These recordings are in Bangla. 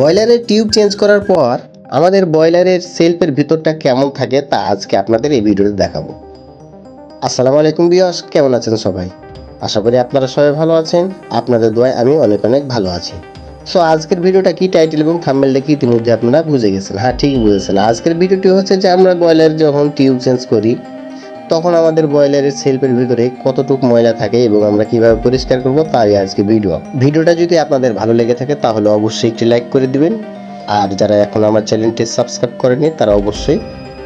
বয়লারের টিউব চেঞ্জ করার পর আমাদের বয়লারের সেলফের ভিতরটা কেমন থাকে তা আজকে আপনাদের এই ভিডিওতে দেখাবো। আসসালামু আলাইকুম বিয়স কেমন আছেন সবাই? আশা করি আপনারা সবাই ভালো আছেন। আপনাদের দোয়ায় আমি অনেক অনেক ভালো আছি। সো আজকের ভিডিওটা কি টাইটেল এবং থাম্বেলটা কি ইতিমধ্যে আপনারা বুঝে গেছেন? হ্যাঁ ঠিকই বুঝেছেন। আজকের ভিডিওটি হচ্ছে যে আমরা বয়লার যখন টিউব চেঞ্জ করি তখন আমাদের বয়লারের সেলফের ভিতরে কতটুকু ময়লা থাকে এবং আমরা কীভাবে পরিষ্কার করব তাই আজকে ভিডিও ভিডিওটা যদি আপনাদের ভালো লেগে থাকে তাহলে অবশ্যই একটি লাইক করে দিবেন। আর যারা এখন আমার চ্যানেলটি সাবস্ক্রাইব করেনি তারা অবশ্যই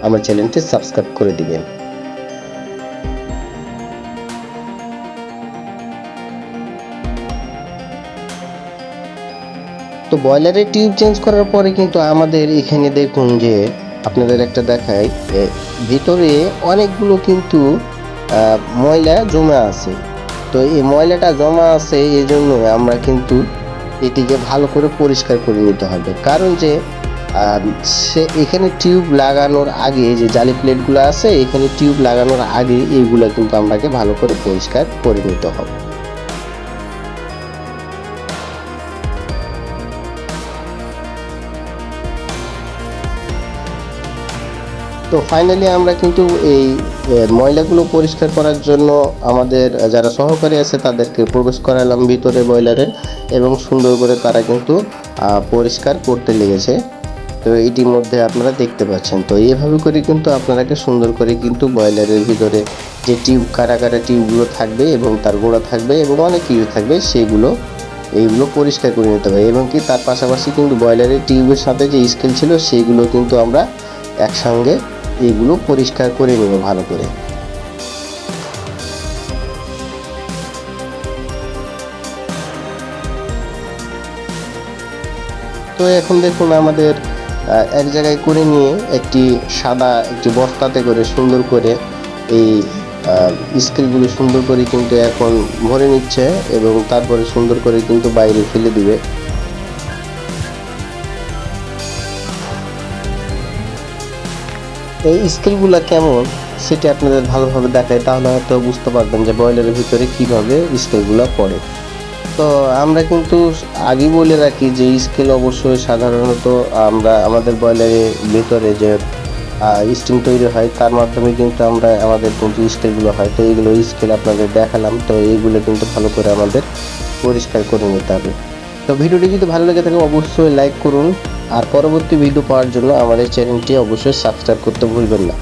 আমার চ্যানেলটি সাবস্ক্রাইব করে দিবেন। তো বয়লারের টিউব চেঞ্জ করার পরে কিন্তু আমাদের এখানে দেখুন যে আপনাদের একটা দেখাই ভিতরে অনেকগুলো কিন্তু ময়লা জমা আছে। তো এই ময়লাটা জমা আছে এই জন্য আমরা কিন্তু এটিকে ভালো করে পরিষ্কার করে নিতে হবে। কারণ যে সে এখানে টিউব লাগানোর আগে যে জালি প্লেটগুলো আছে, এখানে টিউব লাগানোর আগে এইগুলো কিন্তু আমাকে ভালো করে পরিষ্কার করে নিতে হবে। তো ফাইনালি আমরা কিন্তু এই ময়লাগুলো পরিষ্কার করার জন্য আমাদের যারা সহকারী আছে তাদেরকে প্রবেশ করালাম ভিতরে বয়লারে এবং সুন্দর করে তারা কিন্তু পরিষ্কার করতে লেগেছে। তো এটির মধ্যে আপনারা দেখতে পাচ্ছেন। তো এইভাবে করে কিন্তু আপনারাকে সুন্দর করে কিন্তু বয়লারের ভিতরে যে টিউব কাটা টিউবগুলো থাকবে এবং তার গোড়া থাকবে এবং অনেক কিছু থাকবে সেইগুলো এইগুলো পরিষ্কার করে নিতে হবে এবং কি তার পাশাপাশি কিন্তু বয়লারের টিউবের সাথে যে স্কেল ছিল সেইগুলো কিন্তু আমরা একসঙ্গে এগুলো পরিষ্কার করে নেব ভালো করে। তো এখন দেখুন আমাদের এক জায়গায় করে নিয়ে একটি সাদা একটি বস্তাতে করে সুন্দর করে এই স্কেলগুলো সুন্দর করে কিন্তু এখন ভরে নিচ্ছে এবং তারপরে সুন্দর করে কিন্তু বাইরে ফেলে দিবে। এই স্কেলগুলো কেমন সেটা আপনাদের ভালোভাবে দেখায়, তাহলে হয়তো বুঝতে পারবেন যে বয়লারের ভিতরে কীভাবে স্কেলগুলো পড়ে। তো আমরা কিন্তু আগে বলে রাখি যে স্কেল অবশ্যই সাধারণত আমরা আমাদের বয়লারের ভিতরে যে স্টিম তৈরি হয়, তার মাধ্যমে কিন্তু আমরা আমাদের কিন্তু স্কেলগুলো হয়। তো এইগুলো স্কেল আপনাদের দেখালাম, তো এইগুলো কিন্তু ভালো করে আমাদের পরিষ্কার করে নিতে হবে। তো ভিডিওটি যদি ভালো লেগে থাকে, অবশ্যই লাইক করুন আর পরবর্তী ভিডিও পাওয়ার জন্য আমাদের চ্যানেলটি অবশ্যই সাবস্ক্রাইব করতে ভুলবেন না।